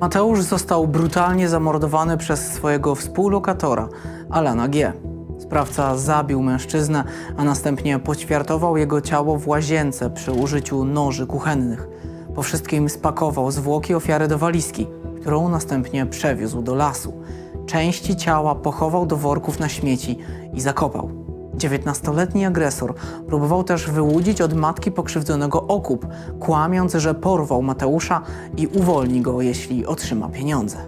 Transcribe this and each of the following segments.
Mateusz został brutalnie zamordowany przez swojego współlokatora, Alana G. Sprawca zabił mężczyznę, a następnie poćwiartował jego ciało w łazience przy użyciu noży kuchennych. Po wszystkim spakował zwłoki ofiary do walizki, którą następnie przewiózł do lasu. Części ciała pochował do worków na śmieci i zakopał. 19-letni agresor próbował też wyłudzić od matki pokrzywdzonego okup, kłamiąc, że porwał Mateusza i uwolni go, jeśli otrzyma pieniądze.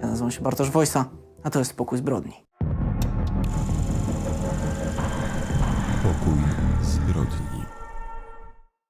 Ja nazywam się Bartosz Wojsa, a to jest Spokój Zbrodni. Pokój zbrodni.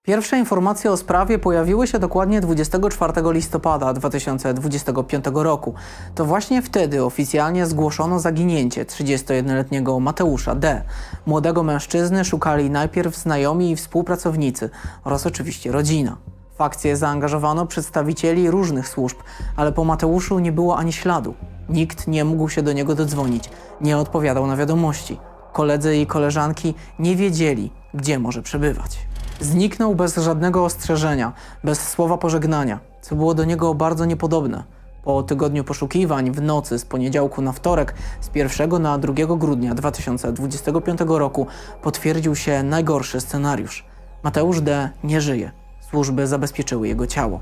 Pierwsze informacje o sprawie pojawiły się dokładnie 24 listopada 2025 roku. To właśnie wtedy oficjalnie zgłoszono zaginięcie 31-letniego Mateusza D. Młodego mężczyzny szukali najpierw znajomi i współpracownicy oraz oczywiście rodzina. W akcję zaangażowano przedstawicieli różnych służb, ale po Mateuszu nie było ani śladu. Nikt nie mógł się do niego dodzwonić, nie odpowiadał na wiadomości. Koledzy i koleżanki nie wiedzieli, gdzie może przebywać. Zniknął bez żadnego ostrzeżenia, bez słowa pożegnania, co było do niego bardzo niepodobne. Po tygodniu poszukiwań w nocy z poniedziałku na wtorek, z 1 na 2 grudnia 2025 roku potwierdził się najgorszy scenariusz. Mateusz D. nie żyje. Służby zabezpieczyły jego ciało.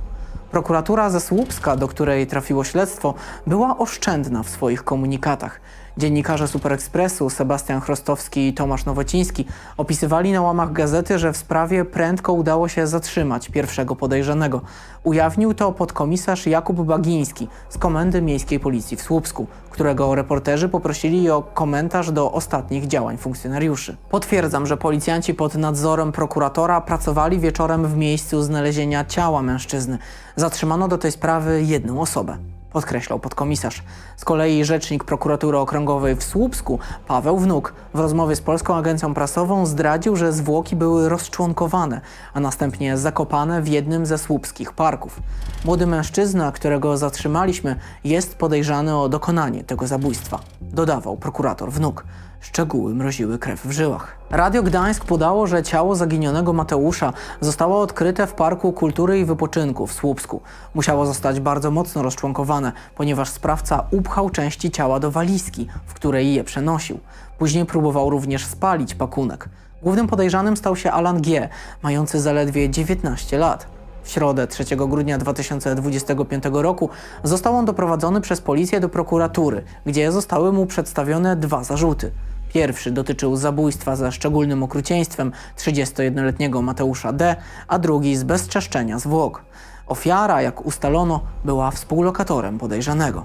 Prokuratura ze Słupska, do której trafiło śledztwo, była oszczędna w swoich komunikatach. Dziennikarze Superekspresu Sebastian Chrostowski i Tomasz Nowociński opisywali na łamach gazety, że w sprawie prędko udało się zatrzymać pierwszego podejrzanego. Ujawnił to podkomisarz Jakub Bagiński z Komendy Miejskiej Policji w Słupsku, którego reporterzy poprosili o komentarz do ostatnich działań funkcjonariuszy. Potwierdzam, że policjanci pod nadzorem prokuratora pracowali wieczorem w miejscu znalezienia ciała mężczyzny. Zatrzymano do tej sprawy jedną osobę podkreślał podkomisarz. Z kolei rzecznik prokuratury okręgowej w Słupsku, Paweł Wnuk, w rozmowie z Polską Agencją Prasową zdradził, że zwłoki były rozczłonkowane, a następnie zakopane w jednym ze słupskich parków. Młody mężczyzna, którego zatrzymaliśmy, jest podejrzany o dokonanie tego zabójstwa, dodawał prokurator Wnuk. Szczegóły mroziły krew w żyłach. Radio Gdańsk podało, że ciało zaginionego Mateusza zostało odkryte w Parku Kultury i Wypoczynku w Słupsku. Musiało zostać bardzo mocno rozczłonkowane, ponieważ sprawca upchał części ciała do walizki, w której je przenosił. Później próbował również spalić pakunek. Głównym podejrzanym stał się Alan G., mający zaledwie 19 lat. W środę 3 grudnia 2025 roku został on doprowadzony przez policję do prokuratury, gdzie zostały mu przedstawione dwa zarzuty. Pierwszy dotyczył zabójstwa ze szczególnym okrucieństwem 31-letniego Mateusza D., a drugi z bezczeszczenia zwłok. Ofiara, jak ustalono, była współlokatorem podejrzanego.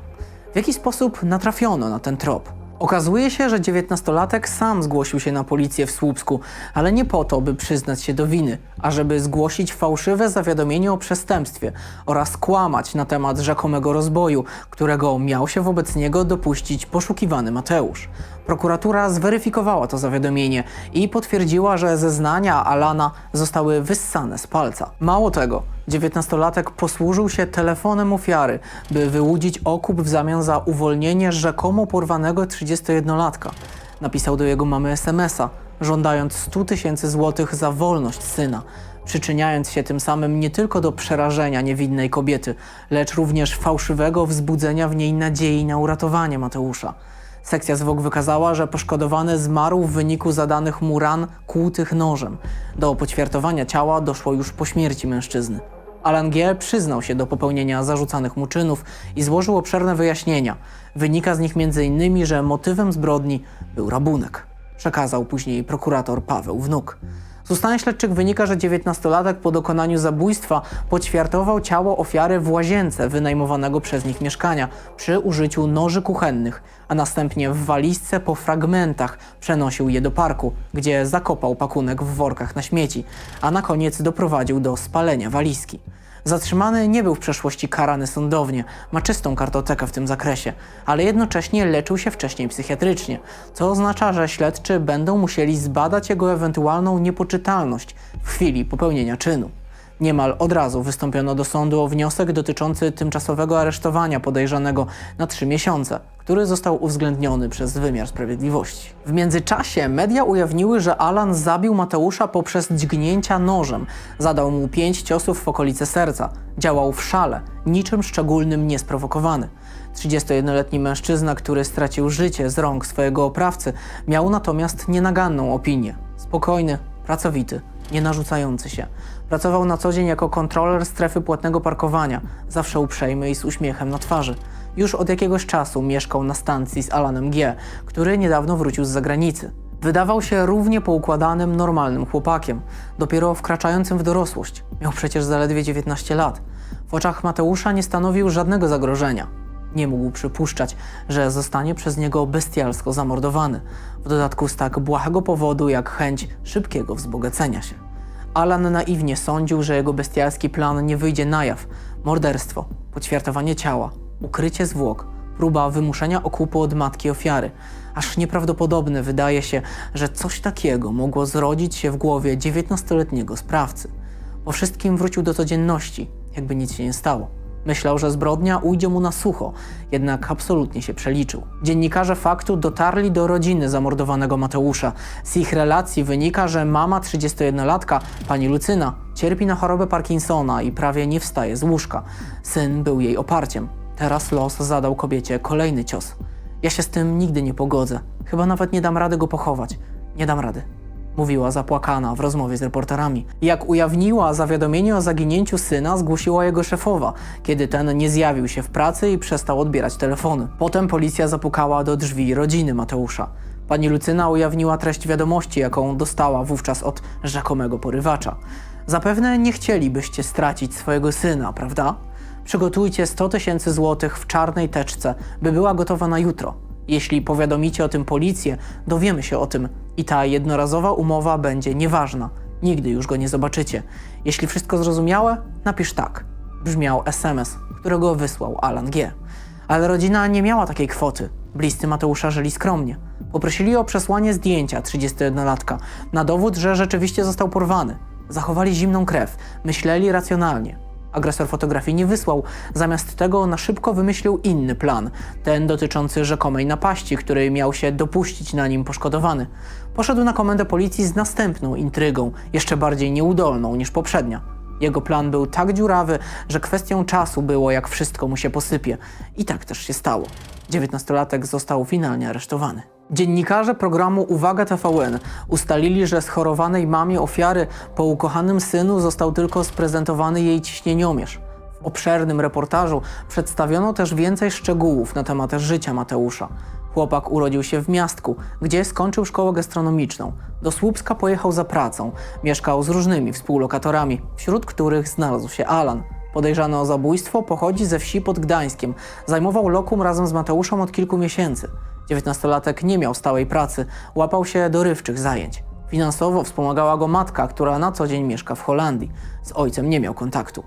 W jaki sposób natrafiono na ten trop? Okazuje się, że 19-latek sam zgłosił się na policję w Słupsku, ale nie po to, by przyznać się do winy, a żeby zgłosić fałszywe zawiadomienie o przestępstwie oraz kłamać na temat rzekomego rozboju, którego miał się wobec niego dopuścić poszukiwany Mateusz. Prokuratura zweryfikowała to zawiadomienie i potwierdziła, że zeznania Alana zostały wyssane z palca. Mało tego, 19-latek posłużył się telefonem ofiary, by wyłudzić okup w zamian za uwolnienie rzekomo porwanego 31-latka. Napisał do jego mamy SMS-a, żądając 100 tysięcy złotych za wolność syna, przyczyniając się tym samym nie tylko do przerażenia niewinnej kobiety, lecz również fałszywego wzbudzenia w niej nadziei na uratowanie Mateusza. Sekcja zwłok wykazała, że poszkodowany zmarł w wyniku zadanych mu ran kłutych nożem. Do poćwiartowania ciała doszło już po śmierci mężczyzny. Alan G. przyznał się do popełnienia zarzucanych mu czynów i złożył obszerne wyjaśnienia. Wynika z nich m.in., że motywem zbrodni był rabunek. Przekazał później prokurator Paweł Wnuk. Z ustaleń śledczych wynika, że 19-latek po dokonaniu zabójstwa poćwiartował ciało ofiary w łazience wynajmowanego przez nich mieszkania przy użyciu noży kuchennych, a następnie w walizce po fragmentach przenosił je do parku, gdzie zakopał pakunek w workach na śmieci, a na koniec doprowadził do spalenia walizki. Zatrzymany nie był w przeszłości karany sądownie, ma czystą kartotekę w tym zakresie, ale jednocześnie leczył się wcześniej psychiatrycznie, co oznacza, że śledczy będą musieli zbadać jego ewentualną niepoczytalność w chwili popełnienia czynu. Niemal od razu wystąpiono do sądu o wniosek dotyczący tymczasowego aresztowania podejrzanego na trzy miesiące, który został uwzględniony przez wymiar sprawiedliwości. W międzyczasie media ujawniły, że Alan zabił Mateusza poprzez dźgnięcia nożem. Zadał mu pięć ciosów w okolice serca. Działał w szale, niczym szczególnym niesprowokowany. 31-letni mężczyzna, który stracił życie z rąk swojego oprawcy, miał natomiast nienaganną opinię. Spokojny, pracowity, nie narzucający się. Pracował na co dzień jako kontroler strefy płatnego parkowania, zawsze uprzejmy i z uśmiechem na twarzy. Już od jakiegoś czasu mieszkał na stacji z Alanem G., który niedawno wrócił z zagranicy. Wydawał się równie poukładanym, normalnym chłopakiem, dopiero wkraczającym w dorosłość. Miał przecież zaledwie 19 lat. W oczach Mateusza nie stanowił żadnego zagrożenia. Nie mógł przypuszczać, że zostanie przez niego bestialsko zamordowany, w dodatku z tak błahego powodu jak chęć szybkiego wzbogacenia się. Alan naiwnie sądził, że jego bestialski plan nie wyjdzie na jaw. Morderstwo, poćwiartowanie ciała, ukrycie zwłok, próba wymuszenia okupu od matki ofiary. Aż nieprawdopodobne wydaje się, że coś takiego mogło zrodzić się w głowie 19-letniego sprawcy. Po wszystkim wrócił do codzienności, jakby nic się nie stało. Myślał, że zbrodnia ujdzie mu na sucho, jednak absolutnie się przeliczył. Dziennikarze faktu dotarli do rodziny zamordowanego Mateusza. Z ich relacji wynika, że mama 31-latka, pani Lucyna, cierpi na chorobę Parkinsona i prawie nie wstaje z łóżka. Syn był jej oparciem. Teraz los zadał kobiecie kolejny cios. Ja się z tym nigdy nie pogodzę. Chyba nawet nie dam rady go pochować. Nie dam rady. Mówiła zapłakana w rozmowie z reporterami. Jak ujawniła, zawiadomienie o zaginięciu syna zgłosiła jego szefowa, kiedy ten nie zjawił się w pracy i przestał odbierać telefony. Potem policja zapukała do drzwi rodziny Mateusza. Pani Lucyna ujawniła treść wiadomości, jaką dostała wówczas od rzekomego porywacza. Zapewne nie chcielibyście stracić swojego syna, prawda? Przygotujcie 100 tysięcy złotych w czarnej teczce, by była gotowa na jutro. Jeśli powiadomicie o tym policję, dowiemy się o tym i ta jednorazowa umowa będzie nieważna. Nigdy już go nie zobaczycie. Jeśli wszystko zrozumiałe, napisz tak. Brzmiał SMS, którego wysłał Alan G. Ale rodzina nie miała takiej kwoty. Bliscy Mateusza żyli skromnie. Poprosili o przesłanie zdjęcia 31-latka na dowód, że rzeczywiście został porwany. Zachowali zimną krew, myśleli racjonalnie. Agresor fotografii nie wysłał, zamiast tego na szybko wymyślił inny plan, ten dotyczący rzekomej napaści, której miał się dopuścić na nim poszkodowany. Poszedł na komendę policji z następną intrygą, jeszcze bardziej nieudolną niż poprzednia. Jego plan był tak dziurawy, że kwestią czasu było, jak wszystko mu się posypie. I tak też się stało. 19-latek został finalnie aresztowany. Dziennikarze programu Uwaga TVN ustalili, że schorowanej mamie ofiary po ukochanym synu został tylko sprezentowany jej ciśnieniomierz. W obszernym reportażu przedstawiono też więcej szczegółów na temat życia Mateusza. Chłopak urodził się w miastku, gdzie skończył szkołę gastronomiczną. Do Słupska pojechał za pracą. Mieszkał z różnymi współlokatorami, wśród których znalazł się Alan. Podejrzany o zabójstwo pochodzi ze wsi pod Gdańskiem. Zajmował lokum razem z Mateuszem od kilku miesięcy. 19-latek nie miał stałej pracy, łapał się dorywczych zajęć. Finansowo wspomagała go matka, która na co dzień mieszka w Holandii. Z ojcem nie miał kontaktu.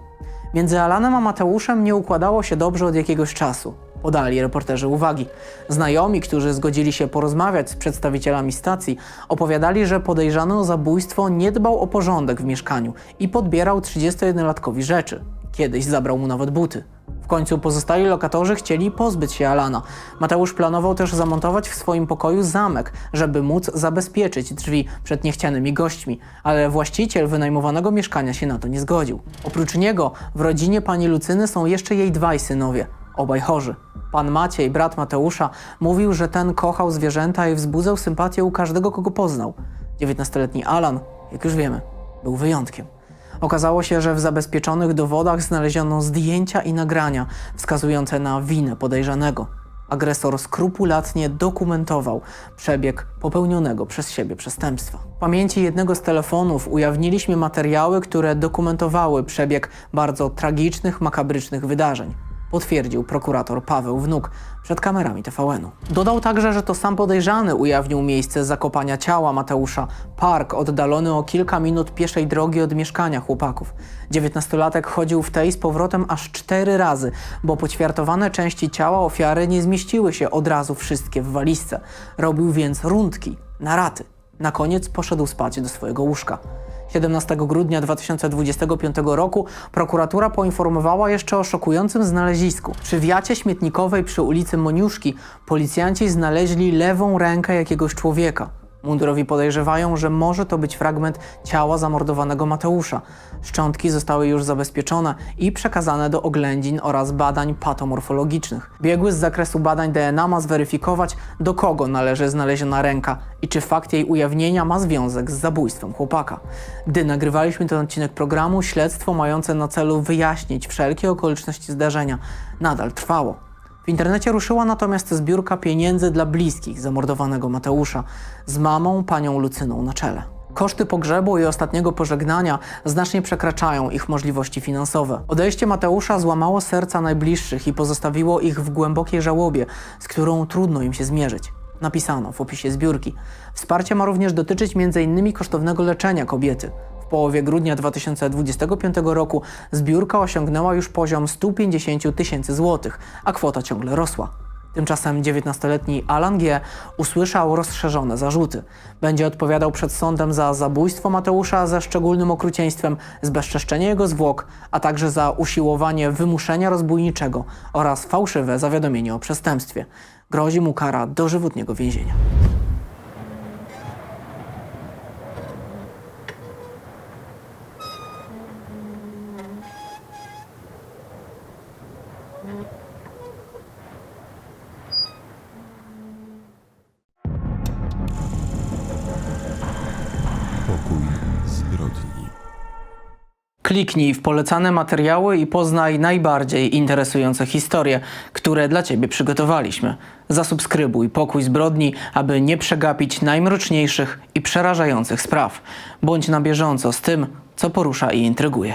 Między Alanem a Mateuszem nie układało się dobrze od jakiegoś czasu. Podali reporterzy uwagi. Znajomi, którzy zgodzili się porozmawiać z przedstawicielami stacji, opowiadali, że podejrzany o zabójstwo nie dbał o porządek w mieszkaniu i podbierał 31-latkowi rzeczy. Kiedyś zabrał mu nawet buty. W końcu pozostali lokatorzy chcieli pozbyć się Alana. Mateusz planował też zamontować w swoim pokoju zamek, żeby móc zabezpieczyć drzwi przed niechcianymi gośćmi, ale właściciel wynajmowanego mieszkania się na to nie zgodził. Oprócz niego w rodzinie pani Lucyny są jeszcze jej dwaj synowie, obaj chorzy. Pan Maciej, brat Mateusza, mówił, że ten kochał zwierzęta i wzbudzał sympatię u każdego, kogo poznał. 19-letni Alan, jak już wiemy, był wyjątkiem. Okazało się, że w zabezpieczonych dowodach znaleziono zdjęcia i nagrania wskazujące na winę podejrzanego. Agresor skrupulatnie dokumentował przebieg popełnionego przez siebie przestępstwa. W pamięci jednego z telefonów ujawniliśmy materiały, które dokumentowały przebieg bardzo tragicznych, makabrycznych wydarzeń potwierdził prokurator Paweł Wnuk przed kamerami TVN-u. Dodał także, że to sam podejrzany ujawnił miejsce zakopania ciała Mateusza, park oddalony o kilka minut pieszej drogi od mieszkania chłopaków. Dziewiętnastolatek chodził w tej z powrotem aż cztery razy, bo poćwiartowane części ciała ofiary nie zmieściły się od razu wszystkie w walizce. Robił więc rundki, na raty. Na koniec poszedł spać do swojego łóżka. 17 grudnia 2025 roku prokuratura poinformowała jeszcze o szokującym znalezisku. Przy wiacie śmietnikowej przy ulicy Moniuszki policjanci znaleźli lewą rękę jakiegoś człowieka. Mundurowi podejrzewają, że może to być fragment ciała zamordowanego Mateusza. Szczątki zostały już zabezpieczone i przekazane do oględzin oraz badań patomorfologicznych. Biegły z zakresu badań DNA ma zweryfikować, do kogo należy znaleziona ręka i czy fakt jej ujawnienia ma związek z zabójstwem chłopaka. Gdy nagrywaliśmy ten odcinek programu, śledztwo mające na celu wyjaśnić wszelkie okoliczności zdarzenia nadal trwało. W internecie ruszyła natomiast zbiórka pieniędzy dla bliskich zamordowanego Mateusza z mamą, panią Lucyną na czele. Koszty pogrzebu i ostatniego pożegnania znacznie przekraczają ich możliwości finansowe. Odejście Mateusza złamało serca najbliższych i pozostawiło ich w głębokiej żałobie, z którą trudno im się zmierzyć. Napisano w opisie zbiórki. Wsparcie ma również dotyczyć m.in. kosztownego leczenia kobiety. Połowie grudnia 2025 roku zbiórka osiągnęła już poziom 150 tysięcy złotych, a kwota ciągle rosła. Tymczasem 19-letni Alan G. usłyszał rozszerzone zarzuty. Będzie odpowiadał przed sądem za zabójstwo Mateusza ze szczególnym okrucieństwem, zbezczeszczenie jego zwłok, a także za usiłowanie wymuszenia rozbójniczego oraz fałszywe zawiadomienie o przestępstwie. Grozi mu kara dożywotniego więzienia. Kliknij w polecane materiały i poznaj najbardziej interesujące historie, które dla Ciebie przygotowaliśmy. Zasubskrybuj Pokój Zbrodni, aby nie przegapić najmroczniejszych i przerażających spraw. Bądź na bieżąco z tym, co porusza i intryguje.